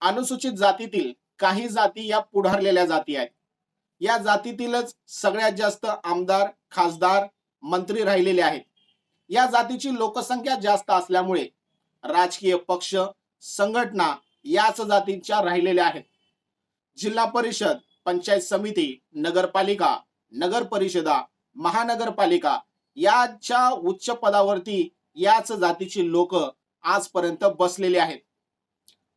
अनुसूचित जातीतील काही जाती या पुढारलेल्या जाती आहेत. या जातीतीलच सगळ्यात जास्त आमदार खासदार मंत्री राहिलेले आहेत. या जातीची लोकसंख्या जास्त असल्यामुळे राजकीय पक्ष संघटना याच जातींच्या राहिलेल्या आहेत. जिल्हा परिषद पंचायत समिती नगरपालिका नगर परिषदा महानगरपालिका याच्या उच्च पदावरती याच जातीची लोक आजपर्यंत बसलेले आहेत.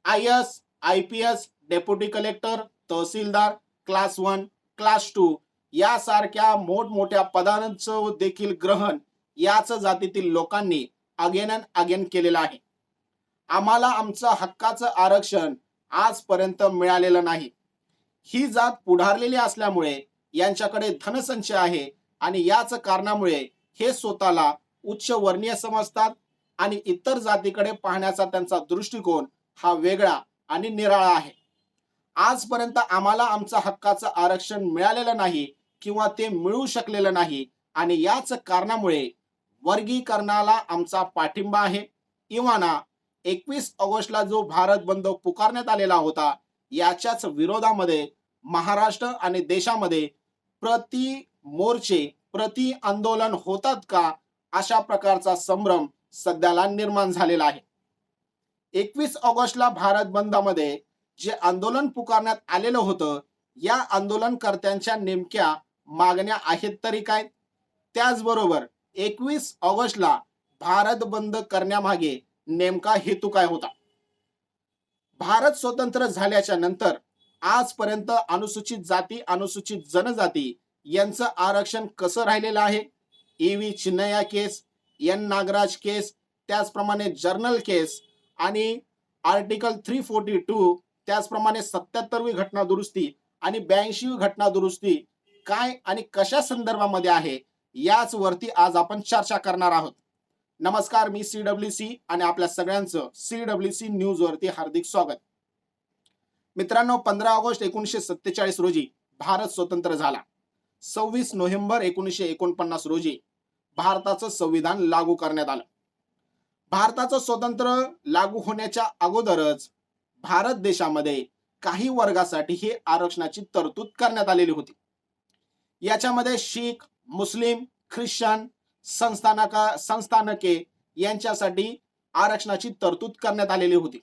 I S I P S deputy collector tehsildar class one class two यासारख्या मोठमोठ्या पदांचं देखील ग्रहण याच जातीतील लोकांनी अगेन अँड अगेन केलेलं आहे. आम्हाला आमचं हक्काचं आरक्षण आजपर्यंत मिळालेलं नाही. ही जात पुढारलेली असल्यामुळे यांच्याकडे धनसंचय आहे आणि याच कारणामुळे हे स्वतःला उच्च वर्णीय समजतात आणि इतर जातीकडे पाहण्याचा त्यांचा दृष्टिकोन हा वेगळा आणि निराळा आहे. आजपर्यंत आम्हाला आमचा हक्काचं आरक्षण मिळालेलं नाही किंवा ते मिळू शकलेलं नाही आणि याच कारणामुळे वर्गीकरणाला आमचा पाठिंबा आहे. इवाना एकवीस ऑगस्टला जो भारत बंद पुकारण्यात आलेला होता याच्याच विरोधामध्ये महाराष्ट्र आणि देशामध्ये प्रति मोर्चे प्रति आंदोलन होतात का अशा प्रकारचा संभ्रम सध्याला निर्माण झालेला आहे. एकवीस ऑगस्टला भारत बंदमध्ये जे आंदोलन पुकारण्यात आलेलं होतं या आंदोलनकर्त्यांच्या नेमक्या मागण्या आहेत तरी काय? त्याचबरोबर एकवीस ऑगस्टला भारत बंद करण्यामागे नेमका हेतू काय होता? भारत स्वतंत्र झाल्याच्यानंतर आजपर्यंत अनुसूचित जाती अनुसूचित जनजाती यांचं आरक्षण कसं राहिलेलं आहे? A V Chinnaiah case N Nagaraj case त्याचप्रमाणे जर्नल केस आणि आर्टिकल थ्री फोर्टी टू त्याचप्रमाणे सत्याहत्तरवी घटना दुरुस्ती आणि ब्याऐंशीवी घटना दुरुस्ती काय आणि कशा संदर्भामध्ये आहे याच वरती आज आपण चर्चा करणार आहोत. नमस्कार मी सी डब्ल्यू सी आणि आपल्या सगळ्यांचं सी डब्ल्यू सी न्यूज वरती हार्दिक स्वागत. मित्रांनो पंधरा ऑगस्ट एकोणीसशे सत्तेचाळीस रोजी भारत स्वतंत्र झाला. सव्वीस नोव्हेंबर एकोणीसशे एकोणपन्नास रोजी भारताचं संविधान लागू करण्यात आलं. भारताचं स्वतंत्र लागू होण्याच्या अगोदरच भारत देशामध्ये काही वर्गासाठी हे आरक्षणाची तरतूद करण्यात आलेली होती. याच्यामध्ये शीख मुस्लिम ख्रिश्चन संस्थानका संस्थानके यांच्यासाठी आरक्षणाची तरतूद करण्यात आलेली होती.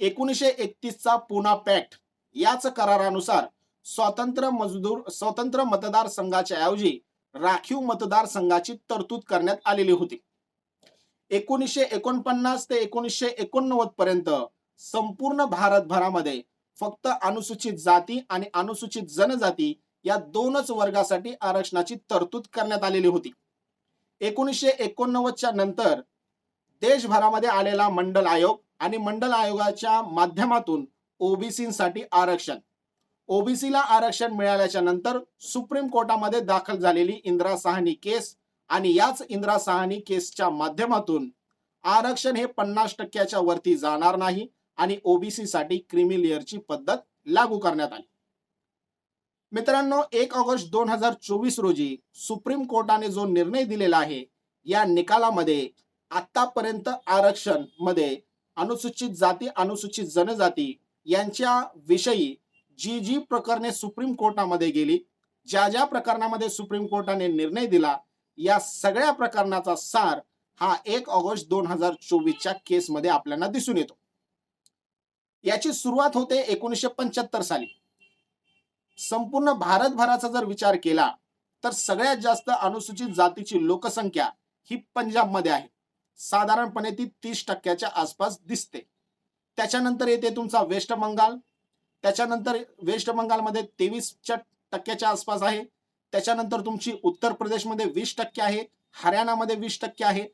एकोणीसशे एकतीसचा पुना पॅक्ट याच करारानुसार स्वतंत्र मजदूर स्वतंत्र मतदार संघाच्या ऐवजी राखीव मतदार संघाची तरतूद करण्यात आलेली होती. एकोणीसशे एकोणपन्नास ते एकोणीसशे एकोणनव्वद पर्यंत संपूर्ण भारतभरामध्ये फक्त अनुसूचित जाती आणि अनुसूचित जनजाती या दोनच वर्गासाठी आरक्षणाची तरतूद करण्यात आलेली होती. एकोणीसशे एकोणनव्वदच्या नंतर देशभरामध्ये आलेला मंडल आयोग आणि मंडल आयोगाच्या माध्यमातून ओबीसीसाठी आरक्षण. ओबीसीला आरक्षण मिळाल्याच्या नंतर सुप्रीम कोर्टामध्ये दाखल झालेली इंदिरा साहनी केस आणि याच इंदिरा साहनी केसच्या माध्यमातून आरक्षण हे पन्नास टक्क्याच्या वरती जाणार नाही आणि ओबीसी साठी क्रिमी लेअरची पद्धत लागू करण्यात आली. मित्रांनो एक ऑगस्ट दोन हजार चोवीस रोजी सुप्रीम कोर्टाने जो निर्णय दिलेला आहे या निकालामध्ये आतापर्यंत आरक्षणमध्ये अनुसूचित जाती अनुसूचित जनजाती यांच्या विषयी जी जी प्रकरणे सुप्रीम कोर्टामध्ये गेली ज्या ज्या प्रकरणामध्ये सुप्रीम कोर्टाने निर्णय दिला या सगळ्या प्रकरणाचा सार हा एक ऑगस्ट दोन हजार चोवीसच्या केसमध्ये आपल्याला दिसून येतो. याची सुरुवात होते एकोणीसशे पंच्याहत्तर साली. संपूर्ण भारतभराचा जर विचार केला तर सगळ्यात जास्त अनुसूचित जातीची लोकसंख्या ही पंजाबमध्ये आहे. साधारणपणे ती तीस टक्क्याच्या आसपास दिसते. त्याच्यानंतर येते तुमचा वेस्ट बंगाल. त्याच्यानंतर वेस्ट बंगालमध्ये तेवीसच्या टक्क्याच्या आसपास आहे. त्याच्यानंतर तुमची उत्तर प्रदेशमध्ये वीस टक्के आहे हरियाणामध्ये वीस टक्के आहे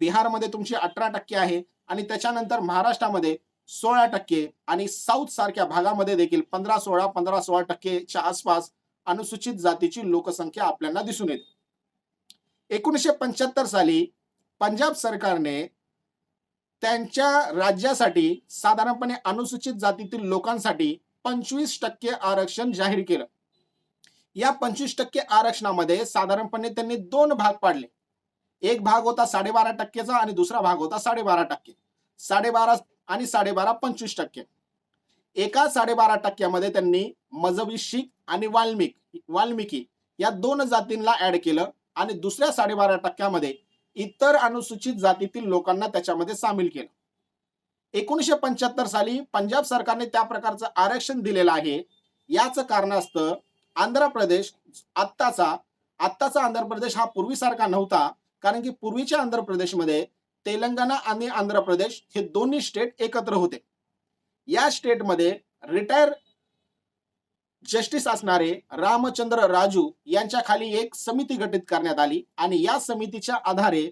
बिहारमध्ये तुमची अठरा टक्के आहे आणि त्याच्यानंतर महाराष्ट्रामध्ये सोळा टक्के आणि साऊथ सारख्या भागामध्ये देखील पंधरा सोळा पंधरा सोळा टक्केच्या आसपास अनुसूचित जातीची लोकसंख्या आपल्याला दिसून येते. एकोणीसशे पंच्याहत्तर साली पंजाब सरकारने त्यांच्या राज्यासाठी साधारणपणे अनुसूचित जातीतील लोकांसाठी पंचवीस टक्के आरक्षण जाहीर केलं. या पंचवीस टक्के आरक्षणामध्ये साधारणपणे त्यांनी दोन भाग पाडले. एक भाग होता साडेबारा टक्केचा आणि दुसरा भाग होता साडेबारा टक्के. साडेबारा आणि साडेबारा पंचवीस टक्के. एका साडेबारा टक्क्यामध्ये त्यांनी मजबी शीख आणि वाल्मिक वाल्मिकी या दोन जातींना ऍड केलं आणि दुसऱ्या साडेबारा टक्क्यामध्ये इतर अनुसूचित जातीतील लोकांना त्याच्यामध्ये सामील केलं. एकोणीसशे पंच्याहत्तर साली पंजाब सरकारने त्या प्रकारचं आरक्षण दिलेलं आहे. याच कारणास्तव आंध्र प्रदेश आत्ताचा आत्ताचा आंध्र प्रदेश हा पूर्वीसारखा नव्हता. कारण की पूर्वीच्या आंध्र प्रदेशमध्ये तेलंगणा आणि आंध्र प्रदेश हे दोन्ही स्टेट एकत्र होते. या स्टेटमध्ये रिटायर जस्टिस असणारे रामचंद्र राजू यांच्या खाली एक समिती गठीत करण्यात आली आणि या समितीच्या आधारे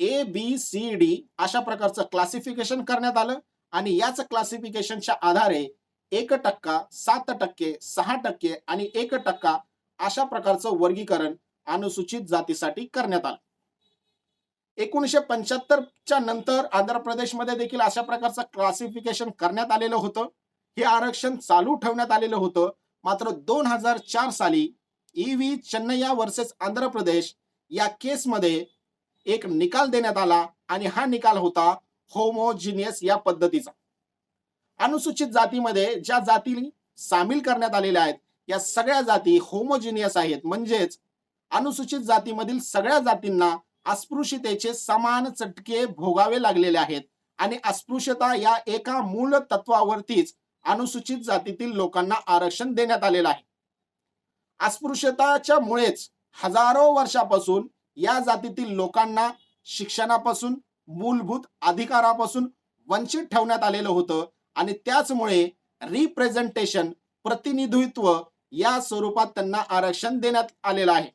ए बी सी डी अशा प्रकारचं क्लासिफिकेशन करण्यात आलं आणि याच क्लासिफिकेशनच्या आधारे एक टक्का सात टक्के सहा टक्के आणि एक टक्का अशा प्रकारचं वर्गीकरण अनुसूचित जातीसाठी करण्यात आलं. एकोणीसशे पंच्याहत्तरच्या नंतर आंध्र प्रदेशमध्ये देखील अशा प्रकारचं क्लासिफिकेशन करण्यात आलेलं होतं. हे आरक्षण चालू ठेवण्यात आलेलं होतं. मात्र दोन हजार चार साली E V Chennaiah versus Andhra Pradesh या केसमध्ये एक निकाल देण्यात आला आणि हा निकाल होता होमोजिनियस या पद्धतीचा. अनुसूचित जातीमध्ये ज्या जाती सामील करण्यात आलेल्या आहेत या सगळ्या जाती होमोजिनियस आहेत. म्हणजेच अनुसूचित जातीमधील सगळ्या जातींना अस्पृश्यतेचे समान चटके भोगावे लागलेले आहेत. आणि अस्पृश्यता या एका मूळ तत्वावरतीच अनुसूचित जातीतील लोकांना आरक्षण देण्यात आलेलं आहे. अस्पृश्यताच्या मुळेच हजारो वर्षापासून या जातीतील लोकांना शिक्षणापासून मूलभूत अधिकारापासून वंचित ठेवण्यात आलेलं होतं. आणि त्याचमुळे रिप्रेझेंटेशन प्रतिनिधित्व या स्वरूपात त्यांना आरक्षण देण्यात आलेलं आहे.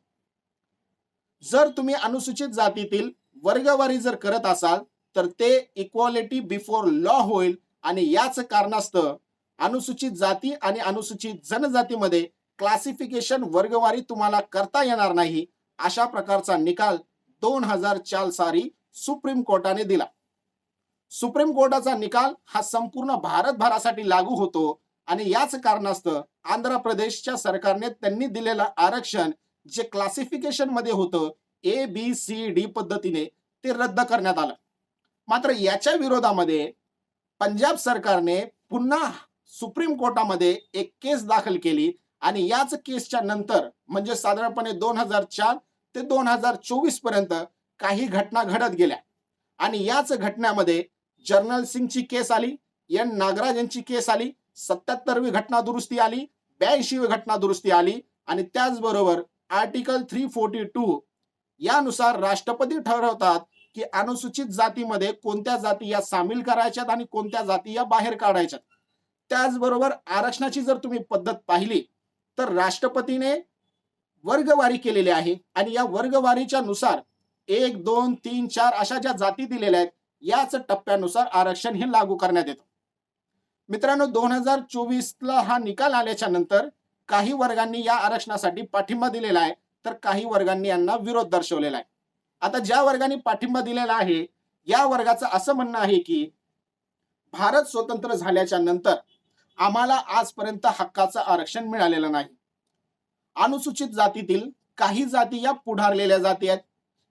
जर तुम्ही अनुसूचित जातीतील वर्गवारी जर करत असाल तर ते इक्वालिटी बिफोर लॉ होईल आणि याच कारणास्तव अनुसूचित जाती आणि अनुसूचित जनजातीमध्ये क्लासिफिकेशन वर्गवारी तुम्हाला करता येणार नाही अशा प्रकारचा निकाल दोन हजार चार साली सुप्रीम कोर्टाने दिला. सुप्रीम कोर्टाचा निकाल हा संपूर्ण भारतभरासाठी लागू होतो. आणि याच कारणास्तव आंध्र प्रदेशच्या सरकारने त्यांनी दिलेलं आरक्षण जे क्लासिफिकेशनमध्ये होतं ए बी सी डी पद्धतीने ते रद्द करण्यात आलं. मात्र याच्या विरोधामध्ये पंजाब सरकारने पुन्हा सुप्रीम कोर्टामध्ये एक केस दाखल केली आणि याच केसच्या नंतर म्हणजे साधारणपणे दोन हजार चार ते दोन हजार चोवीसपर्यंत काही घटना घडत गेल्या. आणि याच घटनेमध्ये जर्नल सिंगची केस आली एन नागराज यांची केस आली सत्याहत्तरवी घटना दुरुस्ती आली ब्याऐंशीवी घटना दुरुस्ती आली आणि त्याचबरोबर आर्टिकल थ्री फोर्टी टू यानुसार राष्ट्रपती ठरवतात की अनुसूचित जातीमध्ये कोणत्या जाती या सामील करायच्यात आणि कोणत्या जाती या बाहेर काढायच्यात. त्याचबरोबर आरक्षणाची जर तुम्ही पद्धत पाहिली तर राष्ट्रपतीने वर्गवारी केलेली आहे आणि या वर्गवारीच्या नुसार एक दोन तीन चार अशा ज्या जाती दिलेल्या आहेत याच टप्प्यानुसार आरक्षण हे लागू करण्यात येतं. मित्रांनो दोन हजार चोवीसला हा निकाल आल्याच्यानंतर काही वर्गांनी या आरक्षणासाठी पाठिंबा दिलेला आहे तर काही वर्गांनी यांना विरोध दर्शवलेला आहे. आता ज्या वर्गाने पाठिंबा दिलेला आहे या वर्गाचं असं म्हणणं आहे की भारत स्वतंत्र झाल्याच्यानंतर आम्हाला आजपर्यंत हक्काचं आरक्षण मिळालेलं नाही. अनुसूचित जातीतील काही जाती या पुढारलेल्या जाती आहेत.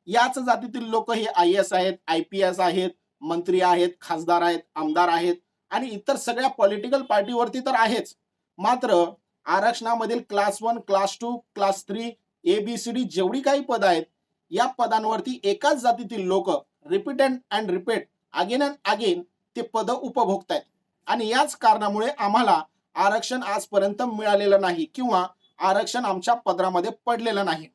याच जातीतील लोक हे आय एस आहेत आय पी एस आहेत मंत्री आहेत खासदार आहेत आमदार आहेत आणि इतर सगळ्या पॉलिटिकल पार्टीवरती तर आहेच. मात्र आरक्षणामधील class one class two class three A B C D जेवढी काही पद आहेत या पदांवरती एकाच जातीतील लोक repeat and and repeat again and again ते पद उपभोगतायत. आणि याच कारणामुळे आम्हाला आरक्षण आजपर्यंत मिळालेलं नाही किंवा आरक्षण आमच्या पदरामध्ये पडलेलं नाही.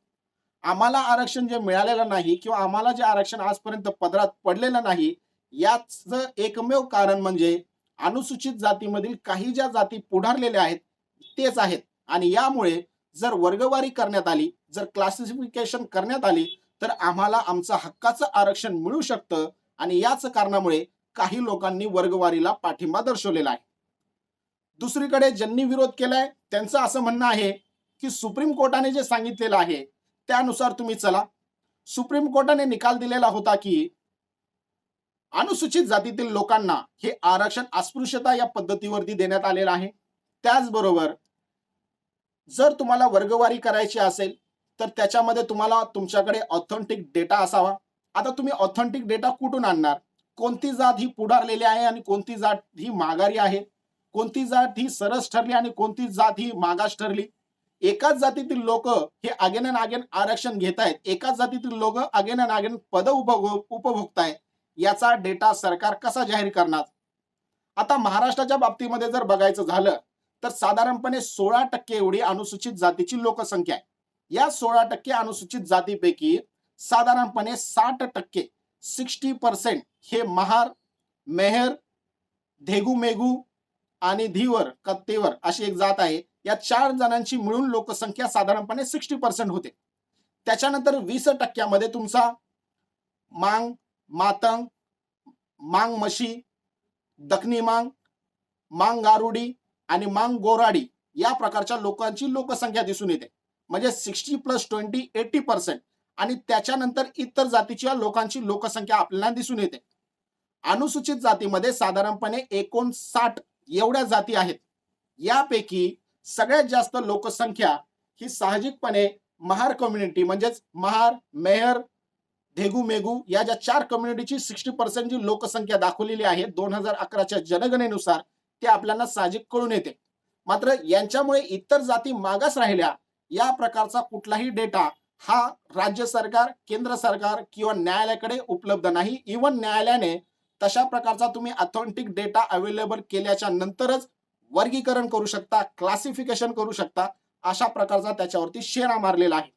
आम्हाला आरक्षण जे मिळालेलं नाही किंवा आम्हाला जे आरक्षण आजपर्यंत पदरात पडलेलं नाही याच एकमेव कारण म्हणजे अनुसूचित जातीमधील काही ज्या जाती पुढारलेल्या आहेत तेच आहेत. आणि यामुळे जर वर्गवारी करण्यात आली जर क्लासिफिकेशन करण्यात आली तर आम्हाला आमचं हक्काचं आरक्षण मिळू शकतं. आणि याच कारणामुळे काही लोकांनी वर्गवारीला पाठिंबा दर्शवलेला आहे. दुसरीकडे ज्यांनी विरोध केलाय त्यांचं असं म्हणणं आहे की सुप्रीम कोर्टाने जे सांगितलेलं आहे त्यानुसार तुम्ही चला. सुप्रीम कोर्टाने निकाल दिलेला होता की अनुसूचित जातीतील लोकांना हे आरक्षण अस्पृश्यता या पद्धतीवरती देण्यात आलेलं आहे. त्याचबरोबर जर तुम्हाला वर्गवारी करायची असेल तर त्याच्यामध्ये तुम्हाला तुमच्याकडे ऑथेंटिक डेटा असावा. आता तुम्ही ऑथेंटिक डेटा कुठून आणणार? कोणती जात ही पुढारलेली आहे आणि कोणती जात ही माघारी आहे? कोणती जात ही सरस ठरली आणि कोणती जात ही मागास ठरली? एकाच जातीतील लोक हे अगेन अँड अगेन आरक्षण घेत आहेत एकाच जातीतील लोक अगेन अँड अगेन पद उपभोग उपभोगतायत. याचा डेटा सरकार कसा जाहीर करणार? आता महाराष्ट्राच्या बाबतीमध्ये जर बघायचं झालं तर साधारणपणे सोळा टक्के एवढी अनुसूचित जातीची लोकसंख्या आहे. या सोळा टक्के अनुसूचित जातीपैकी साधारणपणे साठ टक्के सिक्स्टी पर्सेंट हे महार मेहर धेगू मेघू आणि धीवर कत्तेवर अशी एक जात आहे. या चार जणांची मिळून लोकसंख्या साधारणपणे सिक्स्टी पर्सेंट होते. त्याच्यानंतर वीस टक्क्यामध्ये तुमचा मांग मातंग मांग मशी दखनी मांग मांग गारुडी आणि मांग गोराडी या प्रकारच्या लोकांची लोकसंख्या दिसून येते. म्हणजे sixty plus twenty eighty percent आणि त्याच्यानंतर इतर जातीच्या लोकांची लोकसंख्या आपल्याला दिसून येते. अनुसूचित जातीमध्ये साधारणपणे एकोणसाठ एवढ्या जाती आहेत. यापैकी सगळ्यात जास्त लोकसंख्या ही साहजिकपणे महार कम्युनिटी म्हणजेच महार मेहर धेगू मेगू या ज्या चार कम्युनिटीची सिक्स्टी पर्सेंट जी लोकसंख्या दाखवलेली आहे दोन हजार अकराच्या जनगणनेनुसार ते आपल्याला साहजिक कळून येते. मात्र यांच्यामुळे इतर जाती मागास राहिल्या या प्रकारचा कुठलाही डेटा हा राज्य सरकार केंद्र सरकार किंवा न्यायालयाकडे उपलब्ध नाही. इवन न्यायालयाने तशा प्रकारचा तुम्ही ऑथेंटिक डेटा अवेलेबल केल्याच्या नंतरच वर्गीकरण करू शकता क्लासिफिकेशन करू शकता अशा प्रकारचा त्याच्यावरती शेरा मारलेला आहे.